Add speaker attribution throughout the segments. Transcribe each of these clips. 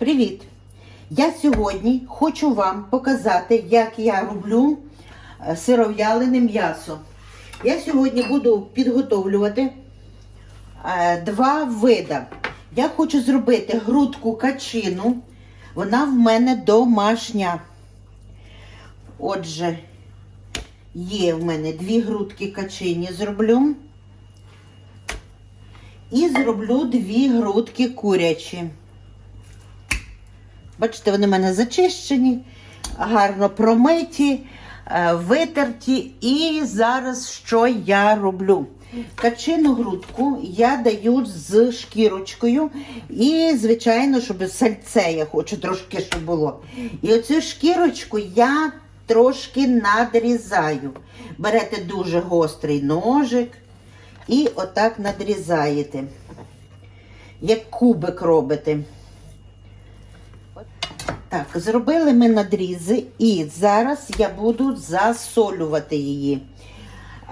Speaker 1: Привіт! Я сьогодні хочу вам показати, як я роблю е, сиров'ялене м'ясо. Я сьогодні буду підготовлювати е, два вида. Я хочу зробити грудку качину. Вона в мене домашня. Отже, є в мене дві грудки качині зроблю. І зроблю дві грудки курячі. Бачите, вони в мене зачищені, гарно промиті, е, витерті. І зараз що я роблю? Качину грудку я даю з шкірочкою. І, звичайно, щоб сальце я хочу трошки, щоб було. І оцю шкірочку я трошки надрізаю. Берете дуже гострий ножик і отак надрізаєте. Як кубик робите. Так, зробили ми надрізи, і зараз я буду засолювати її.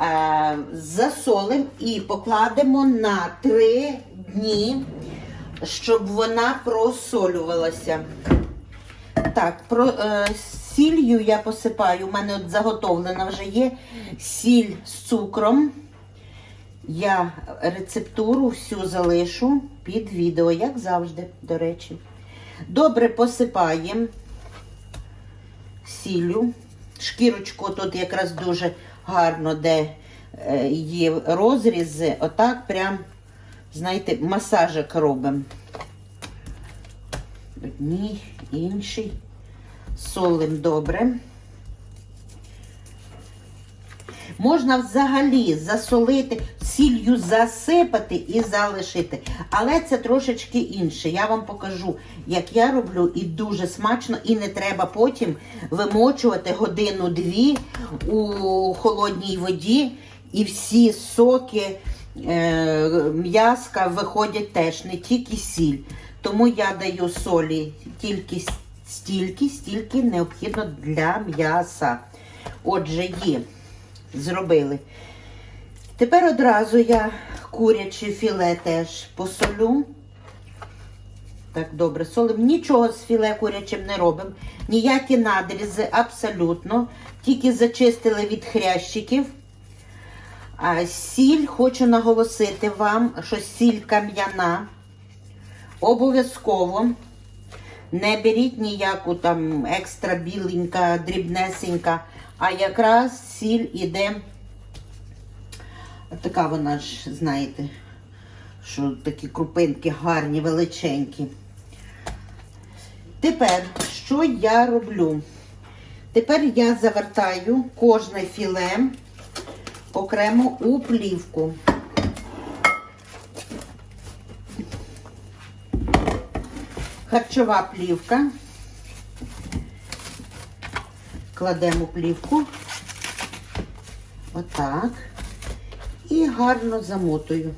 Speaker 1: Е, засолимо і покладемо на 3 дні, щоб вона просолювалася. Так, про, е, сіллю я посипаю. У мене от заготовлена вже є сіль з цукром. Я рецептуру всю залишу під відео, як завжди, до речі. Добре посипаємо сіллю. Шкірочку тут якраз дуже гарно, де е, є розрізи. Отак прям, знаєте, масажик робимо. Одній, інший. Солим добре. Можна взагалі засолити, сіллю засипати і залишити. Але це трошечки інше. Я вам покажу, як я роблю, і дуже смачно, і не треба потім вимочувати годину-дві у холодній воді, і всі соки е, м'яска виходять теж, не тільки сіль. Тому я даю солі тільки стільки, стільки необхідно для м'яса. Отже, є зробили. Тепер одразу я куряче філе теж посолю. Так, добре, солим. Нічого з філе курячим не робимо. Ніякі надрізи, абсолютно. Тільки зачистили від хрящиків. А сіль хочу наголосити вам, що сіль кам'яна. Обов'язково. Не беріть ніяку там екстра біленька, дрібнесенька, а якраз сіль іде. Така вона ж, знаєте, що такі крупинки гарні, величенькі. Тепер, що я роблю? Тепер я завертаю кожне філе окремо у плівку. Харчова плівка. Кладемо плівку. Отак. І гарно замотую.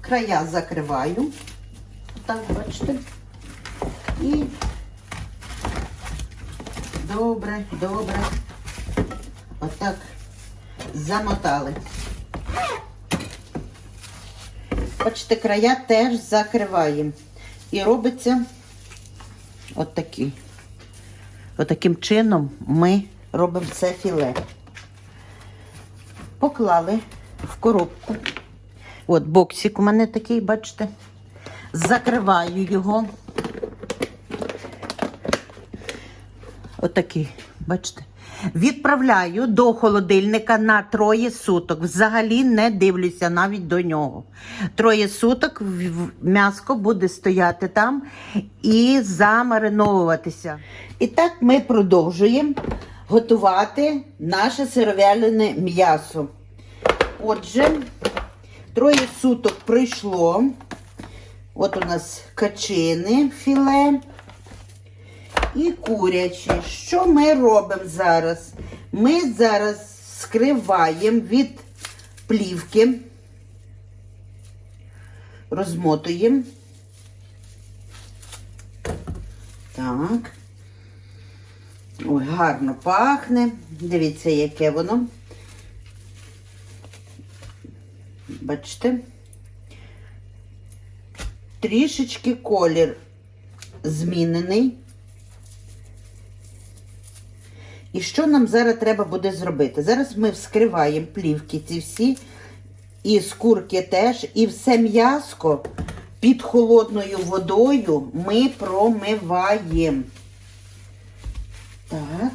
Speaker 1: Края закриваю. Отак, бачите. І добре, добре. Отак замотали. Бачите, края теж закриваємо. І робиться отакий. Отаким чином ми робимо це філе. Поклали в коробку. От боксик у мене такий, бачите. Закриваю його. Отакий, бачите. Відправляю до холодильника на троє суток. Взагалі не дивлюся навіть до нього. Троє суток м'яско буде стояти там і замариновуватися. І так ми продовжуємо готувати наше сировялене м'ясо. Отже, троє суток пройшло. От у нас качини філе і курячі. Що ми робимо зараз? Ми зараз скриваємо від плівки, розмотуємо. Так. Ой, гарно пахне. Дивіться, яке воно. Бачите? трішечки колір змінений. І що нам зараз треба буде зробити? Зараз ми вскриваємо плівки ці всі, і скурки теж, і все м'яско під холодною водою ми промиваємо. Так.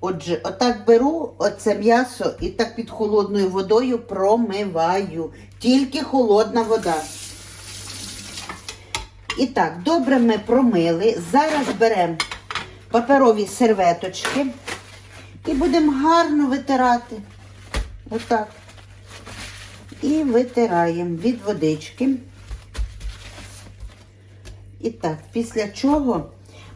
Speaker 1: Отже, отак беру оце м'ясо і так під холодною водою промиваю. Тільки холодна вода. І так, добре ми промили. Зараз беремо паперові серветочки і будемо гарно витирати. Отак. І витираємо від водички. І так, після чого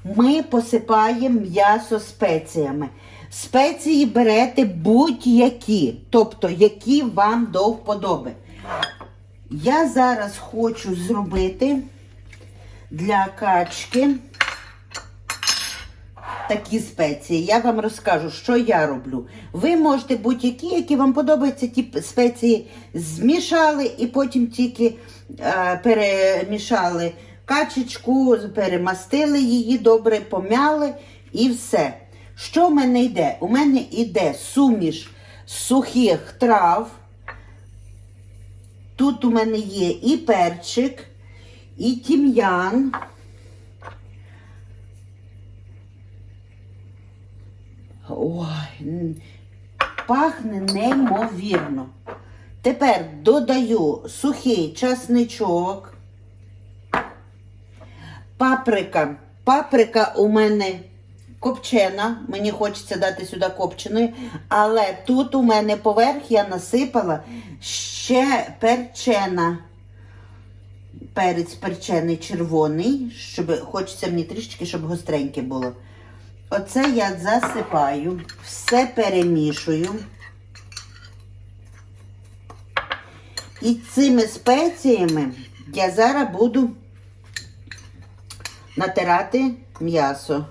Speaker 1: ми посипаємо м'ясо спеціями. Спеції берете будь-які, тобто які вам до вподоби. Я зараз хочу зробити для качки такі спеції. Я вам розкажу, що я роблю. Ви можете будь-які, які вам подобаються, ті спеції змішали і потім тільки е, перемішали качечку, перемастили її добре, пом'яли і все. Що в мене йде? У мене йде суміш сухих трав. Тут у мене є і перчик, і тім'ян. Ой, пахне неймовірно. Тепер додаю сухий часничок. Паприка. Паприка у мене копчена. Мені хочеться дати сюди копченої. Але тут у мене поверх я насипала ще перчена. Перець перчений червоний, щоб хочеться мені трішечки, щоб гостреньке було. Оце я засипаю, все перемішую. І цими спеціями я зараз буду натирати м'ясо.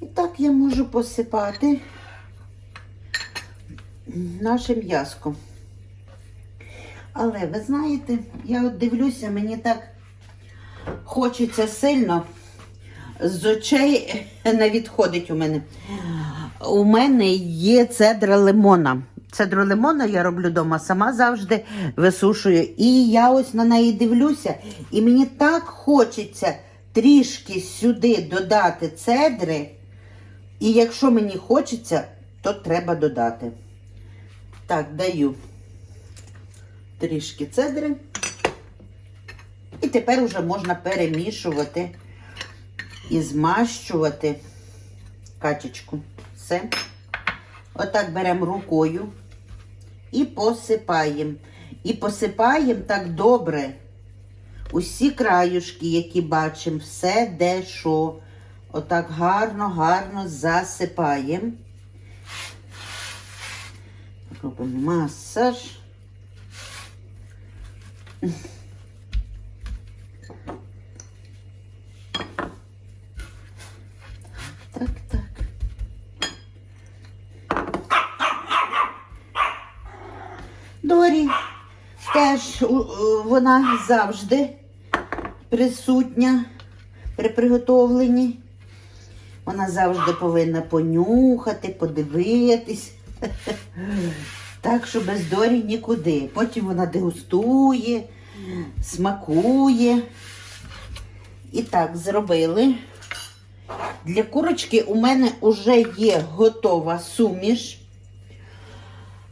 Speaker 1: І так я можу посипати наше м'яско. Але ви знаєте, я от дивлюся, мені так хочеться сильно. З очей не відходить у мене. У мене є цедра лимона. Цедру лимона я роблю вдома, сама завжди висушую. І я ось на неї дивлюся, і мені так хочеться трішки сюди додати цедри. І якщо мені хочеться, то треба додати. Так, даю трішки цедри. І тепер вже можна перемішувати і змащувати качечку. Все. Отак беремо рукою і посипаємо. І посипаємо так добре. Усі краюшки, які бачимо, все де що. Отак гарно, гарно засипаємо. Робимо масаж. Так, так. Дорі теж у- вона завжди присутня при приготовленні. Вона завжди повинна понюхати, подивитись. Так що без Дорі нікуди. Потім вона дегустує, смакує. І так, зробили. Для курочки у мене вже є готова суміш.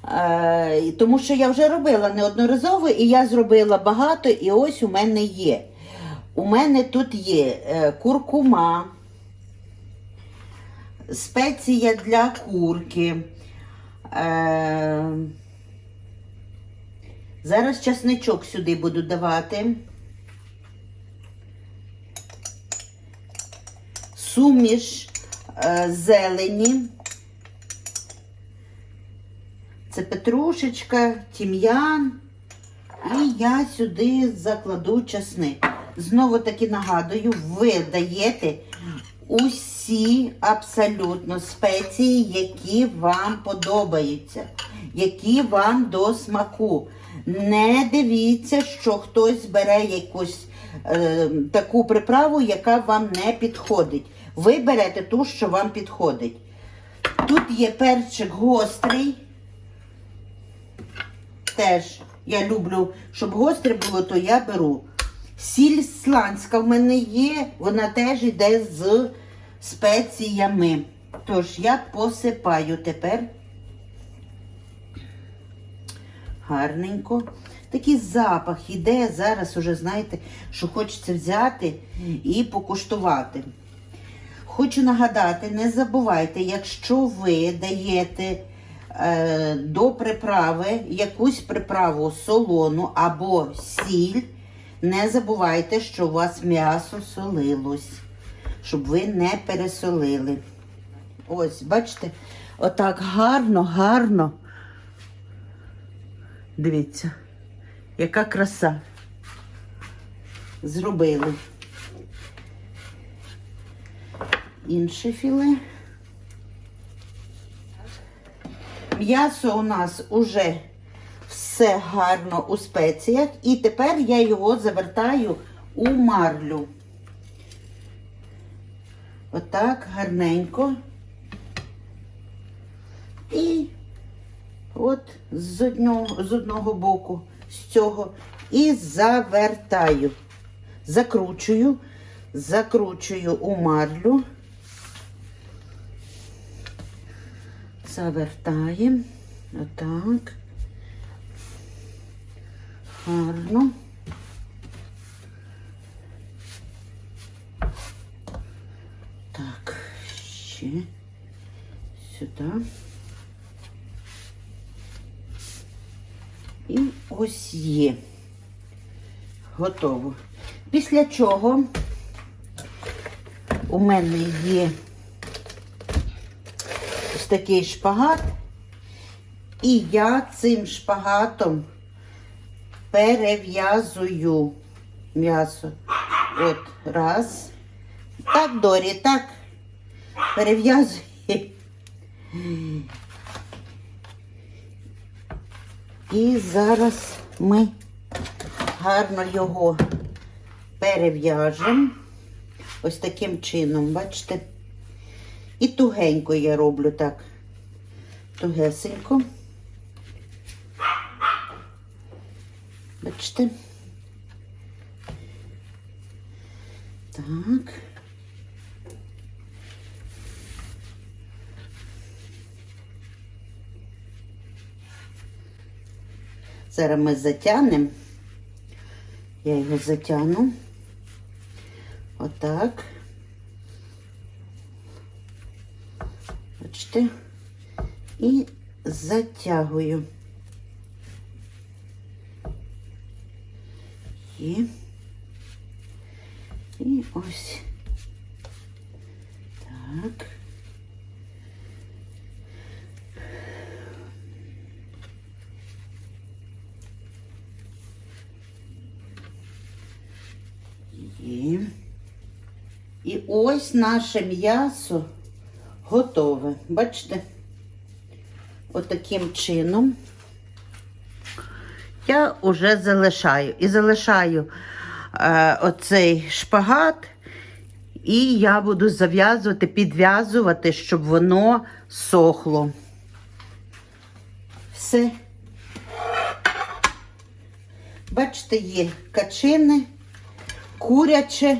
Speaker 1: Е, тому що я вже робила неодноразово, і я зробила багато, і ось у мене є. У мене тут є е, куркума, спеція для курки. Е, зараз часничок сюди буду давати. Суміш зелені. Це петрушечка, тім'ян. І я сюди закладу часник. Знову таки нагадую, ви даєте усі абсолютно спеції, які вам подобаються, які вам до смаку. Не дивіться, що хтось бере якусь е, таку приправу, яка вам не підходить. Ви берете ту, що вам підходить. Тут є перчик гострий. Теж я люблю, щоб гостре було, то я беру. Сіль сланська в мене є, вона теж йде з спеціями. Тож я посипаю тепер гарненько. Такий запах іде зараз, уже знаєте, що хочеться взяти і покуштувати. Хочу нагадати, не забувайте, якщо ви даєте до приправи якусь приправу солону або сіль, не забувайте, що у вас м'ясо солилось, щоб ви не пересолили. Ось, бачите, отак гарно, гарно. Дивіться, яка краса. Зробили. Інше філе. М'ясо у нас уже все гарно у спеціях. І тепер я його завертаю у марлю. Отак гарненько. І от з одного, з одного боку, з цього, і завертаю. Закручую, закручую у марлю. Завертаємо. Отак. Гарно. Так, ще сюди. І ось є. Готово. Після чого у мене є такий шпагат, і я цим шпагатом перев'язую м'ясо. От, раз. Так, Дорі, так. Перев'язую. І зараз ми гарно його перев'яжемо. Ось таким чином, бачите? І тугенько я роблю так. Тугесенько. Бачите? Так. Зараз ми затягнемо. Я його затягну. Отак. Бачите? І затягую. Є. І ось. Так. Є. І ось наше м'ясо готове. Бачите? Отаким чином я вже залишаю. І залишаю е, оцей шпагат, і я буду зав'язувати, підв'язувати, щоб воно сохло. Все. Бачите, є качини, куряче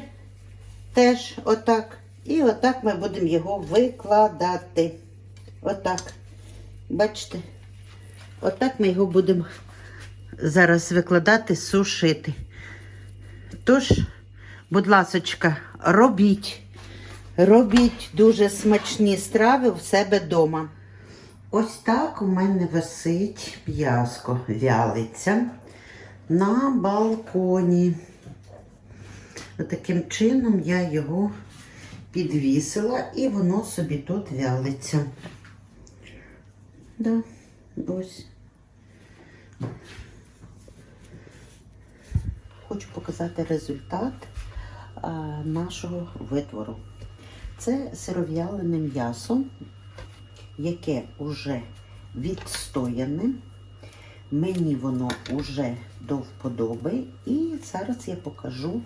Speaker 1: теж отак. І отак ми будемо його викладати. Отак. Бачите? Отак ми його будемо зараз викладати, сушити. Тож, будь ласочка, робіть. Робіть дуже смачні страви в себе вдома. Ось так у мене висить м'яско, вялиться на балконі. Таким чином я його підвісила і воно собі тут вялиться. Да, ось. Хочу показати результат а, нашого витвору. Це сиров'ялене м'ясо, яке вже відстояне. Мені воно уже до вподоби, і зараз я покажу,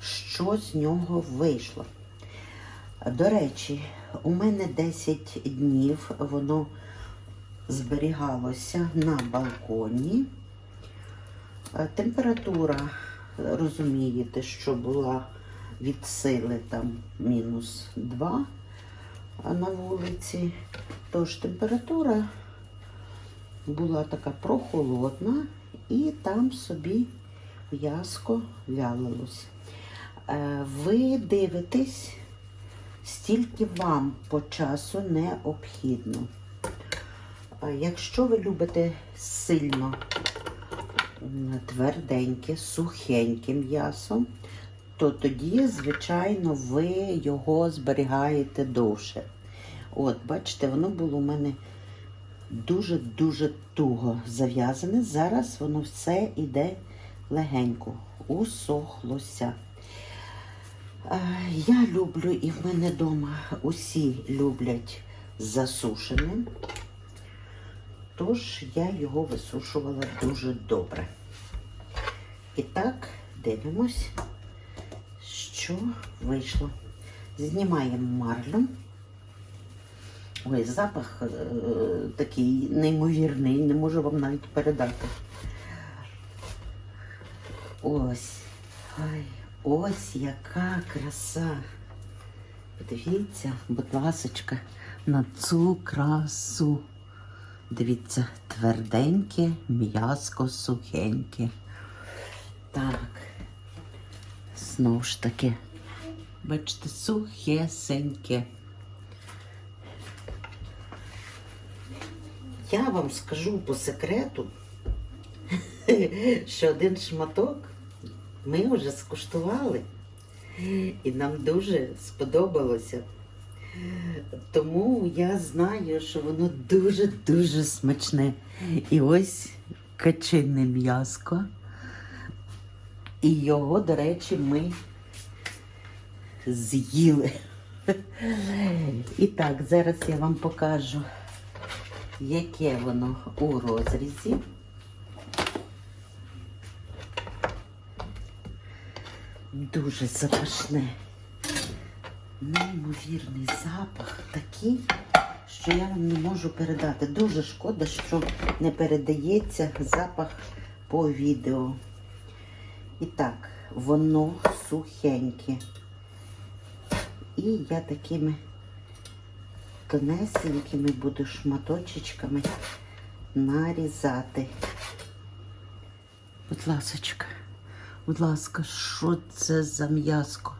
Speaker 1: що з нього вийшло. До речі, у мене 10 днів воно зберігалося на балконі. Е, Температура, розумієте, що була від сили там мінус 2 на вулиці. Тож температура була така прохолодна, і там собі м'язко вялилось. Е, Ви дивитесь, стільки вам по часу необхідно. Якщо ви любите сильно тверденьке, сухеньке м'ясо, то тоді, звичайно, ви його зберігаєте довше. От, бачите, воно було у мене дуже-дуже туго зав'язане. Зараз воно все іде легенько, усохлося. Е, Я люблю, і в мене вдома усі люблять засушеним. Тож я його висушувала дуже добре. І так, дивимось, що вийшло. Знімаємо марлю. Ой, запах е, такий неймовірний, не можу вам навіть передати. Ось. Ой, ось яка краса. Подивіться, будь ласочка, на цю красу. Дивіться, тверденьке, м'язко, сухеньке. Так. Знову ж таки, бачите, сухесеньке. Я вам скажу по секрету, що один шматок ми вже скуштували, і нам дуже сподобалося. Тому я знаю, що воно дуже-дуже смачне. І ось качине м'язко. І його, до речі, ми з'їли. І так, зараз я вам покажу, яке воно у розрізі. Дуже запашне. Неймовірний запах такий, що я вам не можу передати. Дуже шкода, що не передається запах по відео. І так, воно сухеньке. І я такими тонесенькими буду шматочечками нарізати. Будь ласочка, будь ласка, що це за м'язко?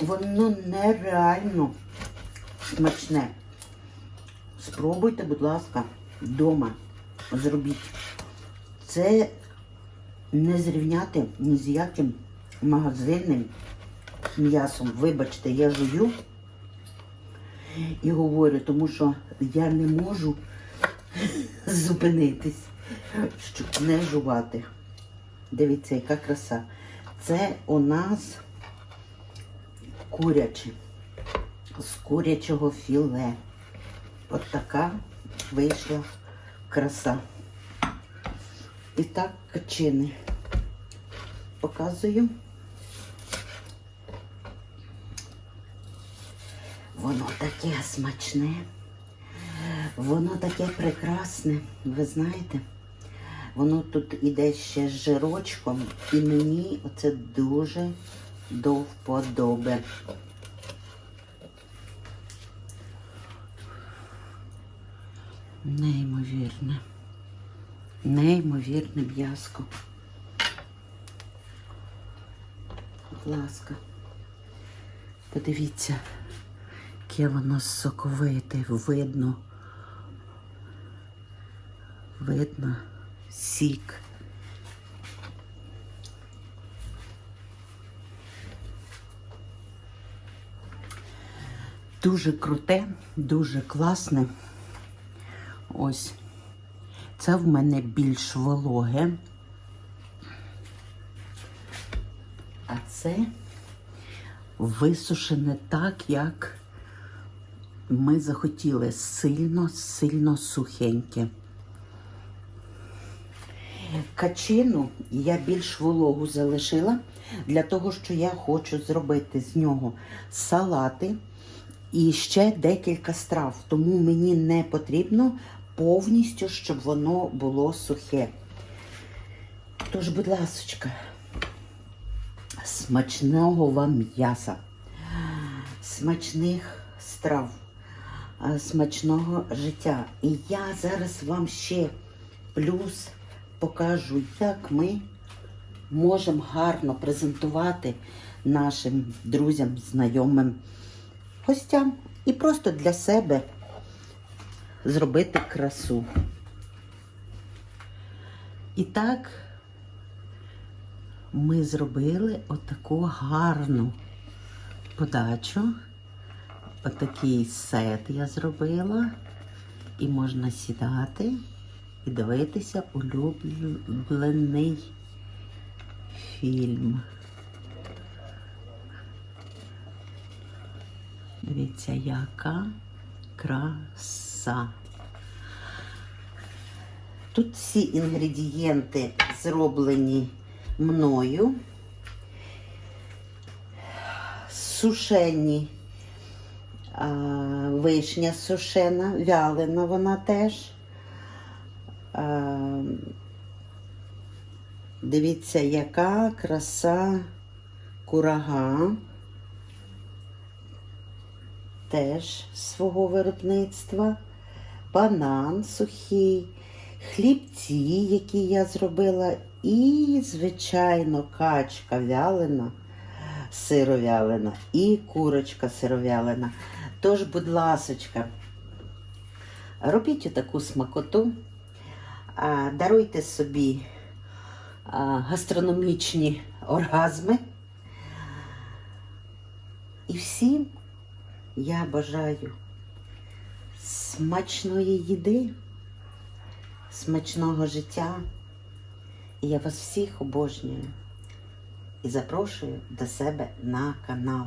Speaker 1: Воно нереально смачне. Спробуйте, будь ласка, вдома зробіть. Це не зрівняти ні з яким магазинним м'ясом. Вибачте, я жую і говорю, тому що я не можу зупинитись, щоб не жувати. Дивіться, яка краса. Це у нас куряче. З курячого філе. От така вийшла краса. І так качини. Показую. Воно таке смачне. Воно таке прекрасне, ви знаєте. Воно тут іде ще з жирочком, і мені оце дуже до вподоби. Неймовірне. Неймовірне м'язко. Будь ласка, подивіться, яке воно соковите, видно. Видно сік. Дуже круте, дуже класне. Ось. Це в мене більш вологе. А це висушене так, як ми захотіли. Сильно, сильно сухеньке. Качину я більш вологу залишила для того, що я хочу зробити з нього салати і ще декілька страв. Тому мені не потрібно повністю, щоб воно було сухе. Тож, будь ласочка, смачного вам м'яса, смачних страв, смачного життя. І я зараз вам ще плюс покажу, як ми можемо гарно презентувати нашим друзям, знайомим, гостям і просто для себе зробити красу. І так ми зробили отаку гарну подачу. Отакий сет я зробила. І можна сідати і дивитися улюблений фільм. Дивіться, яка краса. Тут всі інгредієнти зроблені мною. Сушені вишня сушена, вялена вона теж. Дивіться, яка краса курага. Теж свого виробництва. Банан сухий, хлібці, які я зробила, і, звичайно, качка вялена, сировялена, і курочка сировялена. Тож, будь ласочка, робіть таку смакоту, даруйте собі гастрономічні оргазми. І всім я бажаю смачної їди, смачного життя. І я вас всіх обожнюю і запрошую до себе на канал.